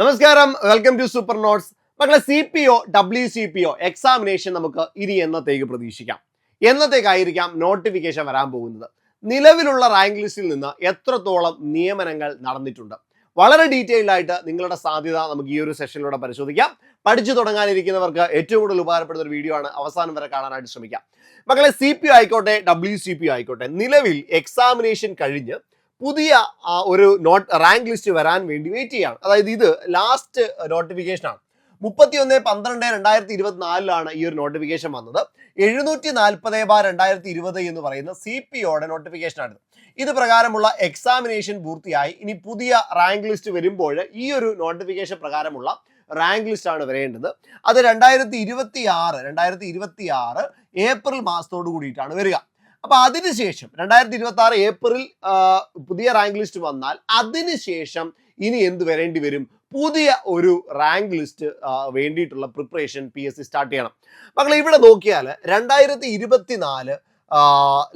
നമസ്കാരം. Welcome to super notes മക്കളെ C P O W C P O examination നമുക്ക് ഇനി എന്നത്തേക്ക് പ്രതീക്ഷിക്കാം? എന്നത്തേക്കായിരിക്കാം നോട്ടിഫിക്കേഷൻ വരാൻ പോകുന്നത്? നിലവിലുള്ള റാങ്ക് ലിസ്റ്റിൽ നിന്ന് എത്രത്തോളം നിയമനങ്ങൾ നടന്നിട്ടുണ്ട്? വളരെ ഡീറ്റെയിൽഡ് ആയിട്ട് നിങ്ങളുടെ സാധ്യത നമുക്ക് ഈ ഒരു സെഷനിലൂടെ പരിശോധിക്കാം. പഠിച്ചു തുടങ്ങാനിരിക്കുന്നവർക്ക് ഏറ്റവും കൂടുതൽ ഉപകാരപ്പെടുന്ന ഒരു വീഡിയോ ആണ്. അവസാനം വരെ കാണാനായിട്ട് ശ്രമിക്കാം. മക്കളെ സി പി ആയിക്കോട്ടെ ഡബ്ല്യു സി പി ആയിക്കോട്ടെ നിലവിൽ എക്സാമിനേഷൻ കഴിഞ്ഞ് പുതിയ ഒരു നോട്ട് റാങ്ക് ലിസ്റ്റ് വരാൻ വേണ്ടി വെയിറ്റ് ചെയ്യാണ്. അതായത് ഇത് ലാസ്റ്റ് നോട്ടിഫിക്കേഷൻ ആണ്. മുപ്പത്തി ഒന്ന് പന്ത്രണ്ട് രണ്ടായിരത്തി ഇരുപത്തിനാലിലാണ് ഈ ഒരു നോട്ടിഫിക്കേഷൻ വന്നത്. എഴുന്നൂറ്റി നാൽപ്പത് ബാർ രണ്ടായിരത്തി ഇരുപത് എന്ന് പറയുന്ന സി പി ഒയുടെ നോട്ടിഫിക്കേഷൻ ആണ് ഇത് പ്രകാരമുള്ള എക്സാമിനേഷൻ പൂർത്തിയായി. ഇനി പുതിയ റാങ്ക് ലിസ്റ്റ് വരുമ്പോൾ ഈ ഒരു നോട്ടിഫിക്കേഷൻ പ്രകാരമുള്ള റാങ്ക് ലിസ്റ്റ് ആണ് വരേണ്ടത്. അത് രണ്ടായിരത്തി ഇരുപത്തി ആറ് രണ്ടായിരത്തി ഇരുപത്തി ആറ് ഏപ്രിൽ മാസത്തോട് കൂടിയിട്ടാണ് വരിക. അപ്പൊ അതിനുശേഷം രണ്ടായിരത്തി ഇരുപത്തി ആറ് ഏപ്രിൽ പുതിയ റാങ്ക് ലിസ്റ്റ് വന്നാൽ അതിനുശേഷം ഇനി എന്ത് വരേണ്ടി വരും? പുതിയ ഒരു റാങ്ക് ലിസ്റ്റ് വേണ്ടിയിട്ടുള്ള preparation P S C start ചെയ്യണം. മക്കളെ ഇവിടെ നോക്കിയാൽ രണ്ടായിരത്തി ഇരുപത്തിനാല്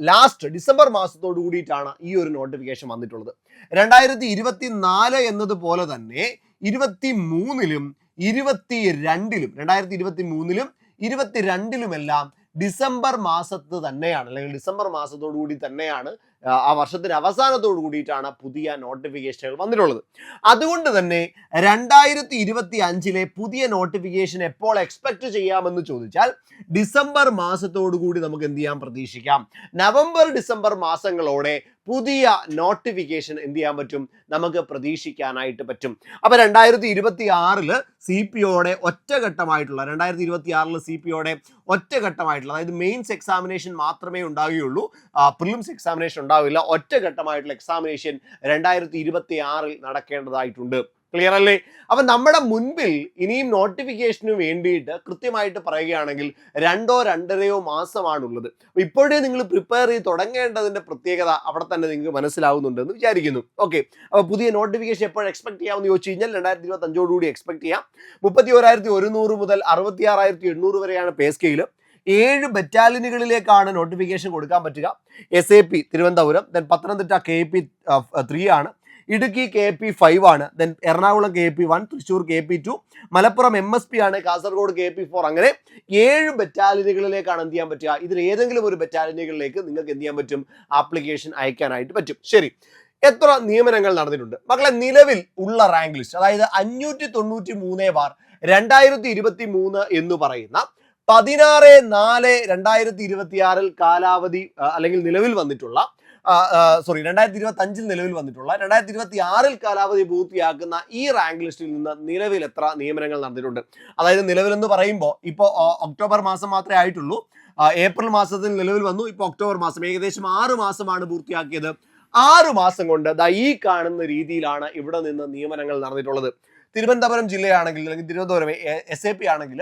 ലാസ്റ്റ് ഡിസംബർ മാസത്തോട് കൂടിയിട്ടാണ് ഈ ഒരു നോട്ടിഫിക്കേഷൻ വന്നിട്ടുള്ളത്. രണ്ടായിരത്തി ഇരുപത്തി നാല് എന്നതുപോലെ തന്നെ ഇരുപത്തി മൂന്നിലും ഇരുപത്തി രണ്ടിലും രണ്ടായിരത്തി ഇരുപത്തി മൂന്നിലും ഇരുപത്തിരണ്ടിലുമെല്ലാം ഡിസംബർ മാസത്ത് തന്നെയാണ് അല്ലെങ്കിൽ ഡിസംബർ മാസത്തോടു കൂടി തന്നെയാണ് ആ, വർഷത്തിന്റെ അവസാനത്തോടു കൂടിയിട്ടാണ് പുതിയ നോട്ടിഫിക്കേഷനുകൾ വന്നിട്ടുള്ളത്. അതുകൊണ്ട് തന്നെ രണ്ടായിരത്തി ഇരുപത്തി അഞ്ചിലെ പുതിയ നോട്ടിഫിക്കേഷൻ എപ്പോൾ എക്സ്പെക്ട് ചെയ്യാമെന്ന് ചോദിച്ചാൽ ഡിസംബർ മാസത്തോടു കൂടി നമുക്ക് എന്ത് ചെയ്യാൻ പ്രതീക്ഷിക്കാം. നവംബർ ഡിസംബർ മാസങ്ങളോടെ പുതിയ നോട്ടിഫിക്കേഷൻ എന്ത് ചെയ്യാൻ പറ്റും? നമുക്ക് പ്രതീക്ഷിക്കാനായിട്ട് പറ്റും. അപ്പൊ രണ്ടായിരത്തി ഇരുപത്തി ആറിൽ സി പി ഒയുടെ ഒറ്റഘട്ടമായിട്ടുള്ള രണ്ടായിരത്തി ഇരുപത്തി ആറിൽ സി പി ഒയുടെ ഒറ്റഘട്ടമായിട്ടുള്ള അതായത് മെയിൻസ് എക്സാമിനേഷൻ മാത്രമേ ഉണ്ടാവുകയുള്ളൂ പ്രിലിംസ് എക്സാമിനേഷൻ ഉണ്ടാവില്ല. ഒറ്റഘട്ടമായിട്ടുള്ള എക്സാമിനേഷൻ രണ്ടായിരത്തി ഇരുപത്തി ആറിൽ നടക്കേണ്ടതായിട്ടുണ്ട്. ക്ലിയർ അല്ലേ? അപ്പം നമ്മുടെ മുൻപിൽ ഇനിയും നോട്ടിഫിക്കേഷന് വേണ്ടിയിട്ട് കൃത്യമായിട്ട് പറയുകയാണെങ്കിൽ രണ്ടോ രണ്ടരയോ മാസമാണുള്ളത്. അപ്പോൾ ഇപ്പോഴേ നിങ്ങൾ പ്രിപ്പയർ ചെയ്ത് തുടങ്ങേണ്ടതിന്റെ പ്രത്യേകത അവിടെ തന്നെ നിങ്ങൾക്ക് മനസ്സിലാവുന്നുണ്ടെന്ന് വിചാരിക്കുന്നു. ഓക്കെ അപ്പോൾ പുതിയ നോട്ടിഫിക്കേഷൻ എപ്പോൾ എക്സ്പെക്ട് ചെയ്യാമെന്ന് ചോദിച്ചു കഴിഞ്ഞാൽ രണ്ടായിരത്തി ഇരുപത്തഞ്ചോടുകൂടി എക്സ്പെക്ട് ചെയ്യാം. മുപ്പത്തി ഒരായിരത്തി ഒരുന്നൂറ് മുതൽ അറുപത്തി ആറായിരത്തി എണ്ണൂറ് വരെയാണ് പേ സ്കെയിൽ ഏഴ് ബറ്റാലിയനുകളിലേക്കാണ് നോട്ടിഫിക്കേഷൻ കൊടുക്കാൻ പറ്റുക. S A P Thiruvananthapuram then Pathanamthitta K P three ആണ്. ഇടുക്കി കെ പി ഫൈവ് ആണ്. Then Ernakulam K P one Thrissur K P two Malappuram M S P ആണ് കാസർഗോഡ് കെ പി ഫോർ അങ്ങനെ ഏഴ് ബറ്റാലിയനുകളിലേക്കാണ് എന്ത് ചെയ്യാൻ പറ്റുക? ഇതിൽ ഏതെങ്കിലും ഒരു ബറ്റാലിയനുകളിലേക്ക് നിങ്ങൾക്ക് എന്ത് ചെയ്യാൻ പറ്റും? ആപ്ലിക്കേഷൻ അയക്കാനായിട്ട് പറ്റും. ശരി. എത്ര നിയമനങ്ങൾ നടന്നിട്ടുണ്ട്? മക്കളെ നിലവിൽ ഉള്ള റാങ്ക് ലിസ്റ്റ് അതായത് അഞ്ഞൂറ്റി തൊണ്ണൂറ്റി മൂന്ന് ബാർ രണ്ടായിരത്തി ഇരുപത്തി മൂന്ന് എന്ന് പറയുന്ന പതിനാറ് നാല് രണ്ടായിരത്തി ഇരുപത്തി ആറിൽ കാലാവധി അല്ലെങ്കിൽ നിലവിൽ വന്നിട്ടുള്ള സോറി രണ്ടായിരത്തി ഇരുപത്തി അഞ്ചിൽ നിലവിൽ വന്നിട്ടുള്ള രണ്ടായിരത്തി ഇരുപത്തി ആറിൽ കാലാവധി പൂർത്തിയാക്കുന്ന ഈ റാങ്ക് ലിസ്റ്റിൽ നിന്ന് നിലവിൽ എത്ര നിയമനങ്ങൾ നടന്നിട്ടുണ്ട്? അതായത് നിലവിൽ എന്ന് പറയുമ്പോൾ ഇപ്പോൾ ഒക്ടോബർ മാസം മാത്രമേ ആയിട്ടുള്ളൂ ഏപ്രിൽ മാസത്തിൽ നിലവിൽ വന്നു ഇപ്പോൾ ഒക്ടോബർ മാസം ഏകദേശം ആറ് മാസമാണ് പൂർത്തിയാക്കിയത്. ആറ് മാസം കൊണ്ട് ദാ ഈ കാണുന്ന രീതിയിലാണ് ഇവിടെ നിന്ന് നിയമനങ്ങൾ നടന്നിട്ടുള്ളത്. തിരുവനന്തപുരം ജില്ലയാണെങ്കിൽ അല്ലെങ്കിൽ തിരുവനന്തപുരം എസ് എ പി ആണെങ്കിൽ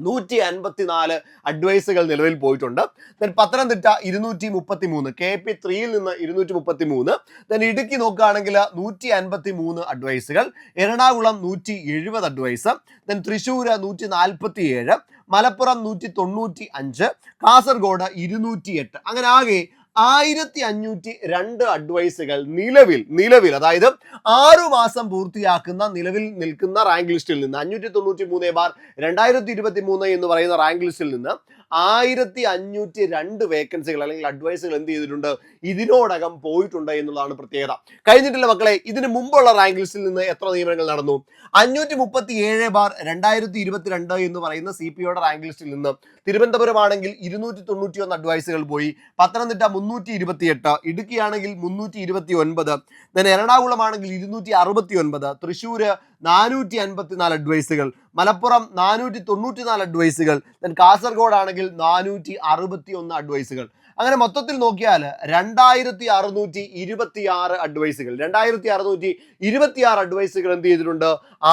നൂറ്റി അൻപത്തിനാല് അഡ്വൈസുകൾ നിലവിൽ പോയിട്ടുണ്ട്. ദെൻ പത്തനംതിട്ട ഇരുന്നൂറ്റി മുപ്പത്തി മൂന്ന് കെ പി ത്രീയിൽ നിന്ന് ഇരുന്നൂറ്റി മുപ്പത്തി മൂന്ന് ദെൻ ഇടുക്കി നോക്കുകയാണെങ്കിൽ നൂറ്റി അൻപത്തി മൂന്ന് അഡ്വൈസുകൾ എറണാകുളം നൂറ്റി എഴുപത് അഡ്വൈസ് ദെൻ തൃശ്ശൂർ നൂറ്റി നാൽപ്പത്തി ഏഴ് മലപ്പുറം നൂറ്റി തൊണ്ണൂറ്റി അഞ്ച് കാസർഗോഡ് ഇരുന്നൂറ്റി എട്ട് അങ്ങനെ ആകെ ആയിരത്തി അഞ്ഞൂറ്റി രണ്ട് അഡ്വൈസുകൾ നിലവിൽ നിലവിൽ അതായത് ആറു മാസം പൂർത്തിയാക്കുന്ന നിലവിൽ നിൽക്കുന്ന റാങ്ക് ലിസ്റ്റിൽ നിന്ന് അഞ്ഞൂറ്റി തൊണ്ണൂറ്റി മൂന്ന് ബാർ രണ്ടായിരത്തി ഇരുപത്തി മൂന്ന് എന്ന് പറയുന്ന റാങ്ക് ലിസ്റ്റിൽ നിന്ന് ആയിരത്തി അഞ്ഞൂറ്റി രണ്ട് വേക്കൻസികൾ അല്ലെങ്കിൽ അഡ്വൈസുകൾ എന്ത് ചെയ്തിട്ടുണ്ട്? ഇതിനോടകം പോയിട്ടുണ്ട് എന്നുള്ളതാണ് പ്രത്യേകത. കഴിഞ്ഞിട്ടില്ല മക്കളെ? ഇതിന് മുമ്പുള്ള റാങ്ക് ലിസ്റ്റിൽ നിന്ന് എത്ര നിയമനങ്ങൾ നടന്നു? അഞ്ഞൂറ്റി മുപ്പത്തി ഏഴ് ബാർ രണ്ടായിരത്തി ഇരുപത്തിരണ്ട് എന്ന് പറയുന്ന സി പി ഒയുടെ റാങ്ക് ലിസ്റ്റിൽ നിന്ന് തിരുവനന്തപുരം ആണെങ്കിൽ ഇരുന്നൂറ്റി തൊണ്ണൂറ്റി ഒന്ന് അഡ്വൈസുകൾ പോയി. പത്തനംതിട്ട മുന്നൂറ്റി ഇരുപത്തി എട്ട് ഇടുക്കി ആണെങ്കിൽ മുന്നൂറ്റി ഇരുപത്തി ഒൻപത് ദൻ എറണാകുളം ആണെങ്കിൽ ഇരുന്നൂറ്റി അറുപത്തി ഒൻപത് തൃശ്ശൂര് നാനൂറ്റി അൻപത്തിനാല് അഡ്വൈസുകൾ മലപ്പുറം നാനൂറ്റി തൊണ്ണൂറ്റി നാല് അഡ്വൈസുകൾ ദെൻ കാസർഗോഡ് ആണെങ്കിൽ നാനൂറ്റി അറുപത്തി ഒന്ന് അഡ്വൈസുകൾ അങ്ങനെ മൊത്തത്തിൽ നോക്കിയാൽ രണ്ടായിരത്തി അറുന്നൂറ്റി ഇരുപത്തി ആറ് അഡ്വൈസുകൾ രണ്ടായിരത്തി അറുന്നൂറ്റി ഇരുപത്തി ആറ് അഡ്വൈസുകൾ എന്ത് ചെയ്തിട്ടുണ്ട്?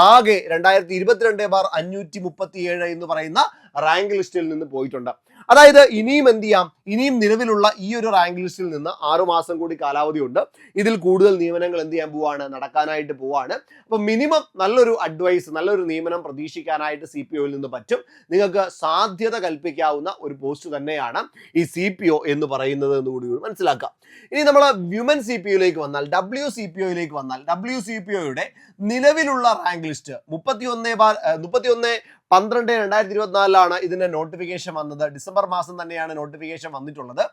ആകെ രണ്ടായിരത്തി ഇരുപത്തിരണ്ട് ബാർ അഞ്ഞൂറ്റി മുപ്പത്തി ഏഴ് എന്ന് പറയുന്ന റാങ്ക് ലിസ്റ്റിൽ നിന്ന് പോയിട്ടുണ്ട്. അതായത് ഇനിയും എന്ത് ചെയ്യാം? ഇനിയും നിലവിലുള്ള ഈ ഒരു റാങ്ക് ലിസ്റ്റിൽ നിന്ന് ആറു മാസം കൂടി കാലാവധി ഉണ്ട്. ഇതിൽ കൂടുതൽ നിയമനങ്ങൾ എന്ത് ചെയ്യാൻ പോവാണ്? നടക്കാനായിട്ട് പോവാണ്. അപ്പൊ മിനിമം നല്ലൊരു അഡ്വൈസ് നല്ലൊരു നിയമനം പ്രതീക്ഷിക്കാനായിട്ട് സി പി ഒയിൽ നിന്ന് പറ്റും. നിങ്ങൾക്ക് സാധ്യത കൽപ്പിക്കാവുന്ന ഒരു പോസ്റ്റ് തന്നെയാണ് ഈ സി പി ഒ എന്ന് പറയുന്നത് എന്ന് കൂടി മനസ്സിലാക്കാം. ഇനി നമ്മൾ വ്യുമൻ സി പി ഒയിലേക്ക് വന്നാൽ ഡബ്ല്യു സി പി ഒയിലേക്ക് വന്നാൽ ഡബ്ല്യു സി പി ഒയുടെ നിലവിലുള്ള റാങ്ക് ലിസ്റ്റ് മുപ്പത്തി ഒന്ന് മുപ്പത്തി ഒന്ന് പന്ത്രണ്ട് രണ്ടായിരത്തി ഇരുപത്തിനാലിലാണ് ഇതിന്റെ നോട്ടിഫിക്കേഷൻ വന്നത്. ഡിസംബർ മാസം തന്നെയാണ് നോട്ടിഫിക്കേഷൻ വന്നിട്ടുള്ളത്.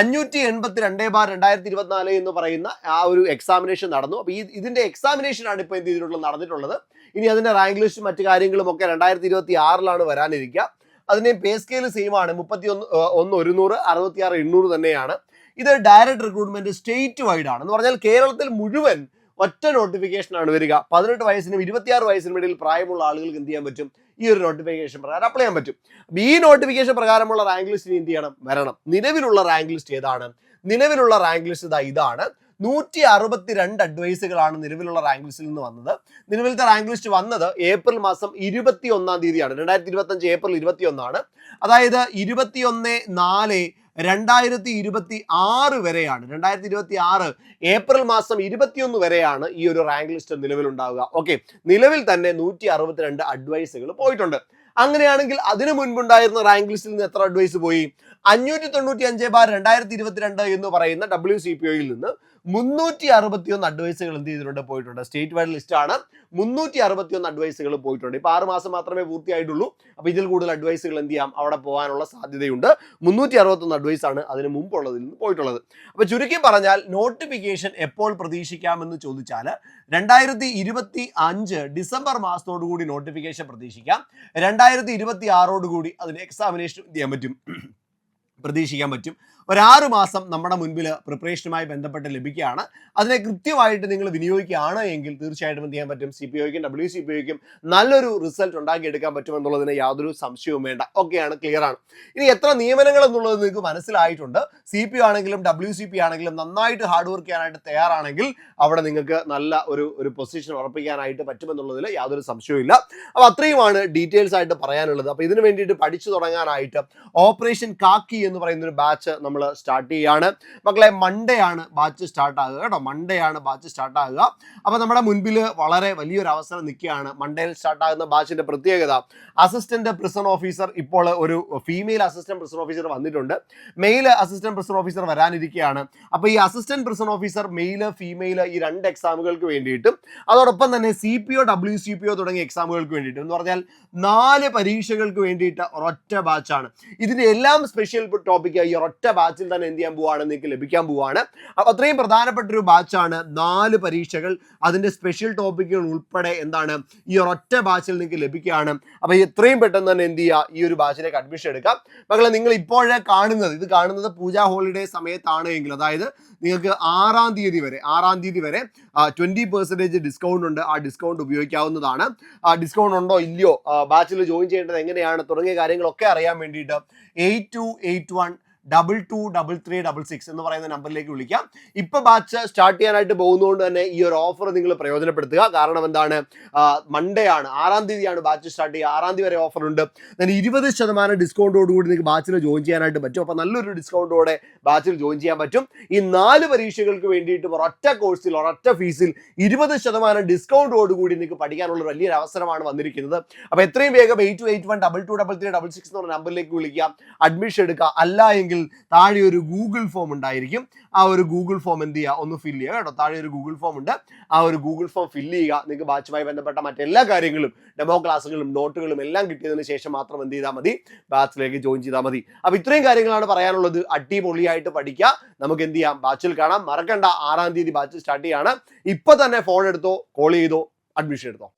അഞ്ഞൂറ്റി എൺപത്തി രണ്ട് ബാർ രണ്ടായിരത്തി ഇരുപത്തിനാല് എന്ന് പറയുന്ന ആ ഒരു എക്സാമിനേഷൻ നടന്നു. അപ്പോൾ ഈ ഇതിന്റെ എക്സാമിനേഷൻ ആണ് ഇപ്പോൾ എന്ത് ചെയ്തിട്ടുള്ളത് നടന്നിട്ടുള്ളത്. ഇനി അതിന്റെ റാങ്ക് ലിസ്റ്റും മറ്റു കാര്യങ്ങളും ഒക്കെ രണ്ടായിരത്തി ഇരുപത്തി ആറിലാണ് വരാനിരിക്കുക. അതിന്റെ പേ സ്കെയിൽ സെയിം ആണ്. മുപ്പത്തി ഒന്ന് ഒന്ന് ഒരുന്നൂറ് അറുപത്തി ആറ് എണ്ണൂറ് തന്നെയാണ്. ഇത് ഡയറക്ട് റിക്രൂട്ട്മെന്റ് സ്റ്റേറ്റ് വൈഡ് ആണ്. എന്ന് പറഞ്ഞാൽ കേരളത്തിൽ മുഴുവൻ ഒറ്റ നോട്ടിഫിക്കേഷൻ ആണ് വരിക. പതിനെട്ട് വയസ്സിനും ഇരുപത്തിയാറ് വയസ്സിനും ഇടയിൽ പ്രായമുള്ള ആളുകൾക്ക് എന്ത് ചെയ്യാൻ പറ്റും? ഈ ഒരു നോട്ടിഫിക്കേഷൻ പ്രകാരം അപ്ലൈ ചെയ്യാൻ പറ്റും. ഈ നോട്ടിഫിക്കേഷൻ പ്രകാരമുള്ള റാങ്ക് ലിസ്റ്റിന് എന്ത് ചെയ്യണം? വരണം. നിലവിലുള്ള റാങ്ക് ലിസ്റ്റ് ഏതാണ്? നിലവിലുള്ള റാങ്ക് ലിസ്റ്റ് ഇതാ ഇതാണ്. നൂറ്റി അറുപത്തി രണ്ട് അഡ്വൈസുകളാണ് നിലവിലുള്ള റാങ്ക് ലിസ്റ്റിൽ നിന്ന് വന്നത്. നിലവിലത്തെ റാങ്ക് ലിസ്റ്റ് വന്നത് ഏപ്രിൽ മാസം ഇരുപത്തി ഒന്നാം തീയതിയാണ്. രണ്ടായിരത്തി ഇരുപത്തി അഞ്ച് ഏപ്രിൽ ഇരുപത്തി ഒന്നാണ് അതായത് ഇരുപത്തിയൊന്ന് നാല് രണ്ടായിരത്തി ഇരുപത്തി ആറ് വരെയാണ്. രണ്ടായിരത്തി ഇരുപത്തി ആറ് ഏപ്രിൽ മാസം ഇരുപത്തിയൊന്ന് വരെയാണ് ഈ ഒരു റാങ്ക് ലിസ്റ്റ് നിലവിലുണ്ടാവുക. ഓക്കെ നിലവിൽ തന്നെ നൂറ്റി അറുപത്തിരണ്ട് അഡ്വൈസുകൾ പോയിട്ടുണ്ട്. അങ്ങനെയാണെങ്കിൽ അതിനു മുൻപുണ്ടായിരുന്ന റാങ്ക് ലിസ്റ്റിൽ നിന്ന് എത്ര അഡ്വൈസ് പോയി? അഞ്ഞൂറ്റി തൊണ്ണൂറ്റി അഞ്ച് ബാർ രണ്ടായിരത്തി ഇരുപത്തിരണ്ട് എന്ന് പറയുന്ന ഡബ്ല്യു സി പി ഒയിൽ നിന്ന് മുന്നൂറ്റി അറുപത്തി ഒന്ന് അഡ്വൈസുകൾ എന്ത് ചെയ്തിട്ടുണ്ട്? പോയിട്ടുണ്ട്. സ്റ്റേറ്റ് വൈഡ് ലിസ്റ്റ് ആണ്. മുന്നൂറ്റി അറുപത്തി ഒന്ന് അഡ്വൈസുകൾ പോയിട്ടുണ്ട്. ഇപ്പൊ ആറ് മാസം മാത്രമേ പൂർത്തിയായിട്ടുള്ളൂ. അപ്പൊ ഇതിൽ കൂടുതൽ അഡ്വൈസുകൾ എന്ത് ചെയ്യാം? അവിടെ പോകാനുള്ള സാധ്യതയുണ്ട്. മുന്നൂറ്റി അറുപത്തൊന്ന് അഡ്വൈസ് ആണ് അതിന് മുമ്പുള്ളതിൽ നിന്ന് പോയിട്ടുള്ളത്. അപ്പൊ ചുരുക്കി പറഞ്ഞാൽ നോട്ടിഫിക്കേഷൻ എപ്പോൾ പ്രതീക്ഷിക്കാമെന്ന് ചോദിച്ചാൽ രണ്ടായിരത്തി ഇരുപത്തി അഞ്ച് ഡിസംബർ മാസത്തോടുകൂടി നോട്ടിഫിക്കേഷൻ പ്രതീക്ഷിക്കാം. രണ്ടായിരത്തി ഇരുപത്തി ആറോടുകൂടി അതിന് എക്സാമിനേഷൻ ചെയ്യാൻ പറ്റും. പ്രതീക്ഷിക്കാൻ പറ്റും. ഒരാറ് മാസം നമ്മുടെ മുൻപിൽ പ്രിപ്പറേഷനുമായി ബന്ധപ്പെട്ട് ലഭിക്കുകയാണ്. അതിനെ കൃത്യമായിട്ട് നിങ്ങൾ വിനിയോഗിക്കുകയാണ് എങ്കിൽ തീർച്ചയായിട്ടും എന്ത് ചെയ്യാൻ പറ്റും? സി പി ഒയ്ക്കും ഡബ്ല്യു സി പി ഒയ്ക്കും നല്ലൊരു റിസൾട്ട് ഉണ്ടാക്കിയെടുക്കാൻ പറ്റുമെന്നുള്ളതിന് യാതൊരു സംശയവും വേണ്ട. ഒക്കെയാണ് ക്ലിയർ ആണ്. ഇനി എത്ര നിയമനങ്ങൾ എന്നുള്ളത് നിങ്ങൾക്ക് മനസ്സിലായിട്ടുണ്ട്. സി പി ആണെങ്കിലും ഡബ്ല്യു സി പി ആണെങ്കിലും നന്നായിട്ട് ഹാർഡ് വർക്ക് ചെയ്യാനായിട്ട് തയ്യാറാണെങ്കിൽ അവിടെ നിങ്ങൾക്ക് നല്ല ഒരു ഒരു പൊസിഷൻ ഉറപ്പിക്കാനായിട്ട് പറ്റുമെന്നുള്ളതിൽ യാതൊരു സംശയവും ഇല്ല. അപ്പോൾ അത്രയുമാണ് ഡീറ്റെയിൽസ് ആയിട്ട് പറയാനുള്ളത്. അപ്പോൾ ഇതിനു വേണ്ടിയിട്ട് പഠിച്ചു തുടങ്ങാനായിട്ട് ഓപ്പറേഷൻ കാക്കി എന്ന് പറയുന്ന ഒരു ബാച്ച് നമ്മൾ സ്റ്റാർട്ട് ചെയ്യാണ്. മക്കളെ മൺഡേ ആണ് ബാച്ച് സ്റ്റാർട്ട് ആകുക കേട്ടോ. മൺഡേ ആണ് ബാച്ച് സ്റ്റാർട്ട് ആകുക. അപ്പോൾ നമ്മുടെ മുൻപിൽ വളരെ വലിയൊരു അവസരം നിൽക്കുകയാണ്. മൺഡേയിൽ സ്റ്റാർട്ട് ആകുന്ന ബാച്ചിന്റെ പ്രത്യേകത അസിസ്റ്റന്റ് പ്രിസൺ ഓഫീസർ ഇപ്പോൾ ഒരു ഫീമെയിൽ അസിസ്റ്റന്റ് പ്രിസൺ ഓഫീസർ വന്നിട്ടുണ്ട്. മെയിൽ അസിസ്റ്റന്റ് പ്രിസൺ ഓഫീസർ വരാനിരിക്കുകയാണ്. അപ്പോൾ ഈ assistant prison officer male female ഈ രണ്ട് എക്സാമുകൾക്ക് വേണ്ടിയിട്ടും അതോടൊപ്പം തന്നെ C P O W C P O തുടങ്ങിയ എക്സാമുകൾക്ക് വേണ്ടിയിട്ടും. എന്ന് പറഞ്ഞാൽ നാല് പരീക്ഷകൾക്ക് വേണ്ടിയിട്ട് ഒരൊറ്റ ബാച്ചാണ് ഇതിന്റെ എല്ലാം സ്പെഷ്യൽ ടോപ്പിക് ഈ ഒരൊറ്റ ബാച്ചിൽ തന്നെ എന്ത് ചെയ്യാൻ പോവാണ്? നിങ്ങൾക്ക് ലഭിക്കാൻ പോവാണ്. അപ്പോൾ അത്രയും പ്രധാനപ്പെട്ട ഒരു ബാച്ചാണ് നാല് പരീക്ഷകൾ. അതിന്റെ സ്പെഷ്യൽ ടോപ്പിക്കുകൾ ഉൾപ്പെടെ എന്താണ്? ഈ ഒരൊറ്റ ബാച്ചിൽ നിങ്ങൾക്ക് ലഭിക്കുകയാണ്. അപ്പോൾ എത്രയും പെട്ടെന്ന് തന്നെ എന്ത് ചെയ്യുക? ഈ ഒരു ബാച്ചിലേക്ക് അഡ്മിഷൻ എടുക്കാം. മക്കളെ നിങ്ങൾ ഇപ്പോഴേ കാണുന്നത് ഇത് കാണുന്നത് പൂജ ഹോളിഡേ സമയത്താണ് എങ്കിൽ അതായത് നിങ്ങൾക്ക് ആറാം തീയതി വരെ ആറാം തീയതി വരെ ട്വന്റി പെർസെന്റേജ് ഡിസ്കൗണ്ട് ഉണ്ട്. ആ ഡിസ്കൗണ്ട് ഉപയോഗിക്കാവുന്നതാണ്. ആ ഡിസ്കൗണ്ട് ഉണ്ടോ? ഇല്ലയോ? ബാച്ചിൽ ജോയിൻ ചെയ്യേണ്ടത് എങ്ങനെയാണ്? തുടങ്ങിയ കാര്യങ്ങളൊക്കെ അറിയാൻ വേണ്ടിയിട്ട് eight two eight one double two double three double six എന്ന് പറയുന്ന നമ്പറിലേക്ക് വിളിക്കാം. ഇപ്പൊ ബാച്ച് സ്റ്റാർട്ട് ചെയ്യാനായിട്ട് പോകുന്നതുകൊണ്ട് തന്നെ ഈ ഒരു ഓഫർ നിങ്ങൾ പ്രയോജനപ്പെടുത്തുക. കാരണം എന്താണ്? മൺഡേ ആണ്. ആറാം തീയതിയാണ് ബാച്ച് സ്റ്റാർട്ട് ചെയ്യുക. ആറാം തീയതി വരെ ഓഫർ ഉണ്ട്. ഞാൻ ഇരുപത് ശതമാനം ഡിസ്കൗണ്ടോടുകൂടി നിങ്ങൾക്ക് ബാച്ചിൽ ജോയിൻ ചെയ്യാനായിട്ട് പറ്റും. അപ്പൊ നല്ലൊരു ഡിസ്കൗണ്ടോടെ ബാച്ചിൽ ജോയിൻ ചെയ്യാൻ പറ്റും. ഈ നാല് പരീക്ഷകൾക്ക് വേണ്ടിയിട്ട് ഒരൊറ്റ കോഴ്സിൽ ഒരൊറ്റ ഫീസിൽ ഇരുപത് ശതമാനം ഡിസ്കൗണ്ടോടുകൂടി നിങ്ങൾക്ക് പഠിക്കാനുള്ള വലിയൊരു അവസരമാണ് വന്നിരിക്കുന്നത്. അപ്പൊ എത്രയും വേഗം eight two eight one double two double three double six എന്ന് പറഞ്ഞ നമ്പറിലേക്ക് വിളിക്കുക. അഡ്മിഷൻ എടുക്കുക. അല്ല എങ്കിൽ താഴെ ഒരു ഗൂഗിൾ ഫോം ഉണ്ടായിരിക്കും. ആ ഒരു ഗൂഗിൾ ഫോം എന്ത് ചെയ്യുക? ഒന്ന് ഫില്ല് ചെയ്യുക കേട്ടോ. താഴെ ഒരു ഗൂഗിൾ ഫോം ഉണ്ട്. ആ ഒരു ഗൂഗിൾ ഫോം ഫില്ല് ചെയ്യുക. നിങ്ങൾക്ക് ബാച്ചുമായി ബന്ധപ്പെട്ട മറ്റെല്ലാ കാര്യങ്ങളും ഡെമോ ക്ലാസ്സുകളും നോട്ടുകളും എല്ലാം കിട്ടിയതിന് ശേഷം മാത്രം എന്ത് ചെയ്താൽ മതി? ബാച്ചിലേക്ക് ജോയിൻ ചെയ്താൽ മതി. അപ്പൊ ഇത്രയും കാര്യങ്ങളാണ് പറയാനുള്ളത്. അടിപൊളിയായിട്ട് പഠിക്കുക. നമുക്ക് എന്ത് ചെയ്യാം? ബാച്ചിൽ കാണാം. മറക്കണ്ട. ആറാം തീയതി ബാച്ച് സ്റ്റാർട്ട് ചെയ്യാണ്. ഇപ്പൊ തന്നെ ഫോൺ എടുത്തോ കോൾ ചെയ്തോ അഡ്മിഷൻ എടുത്തോ.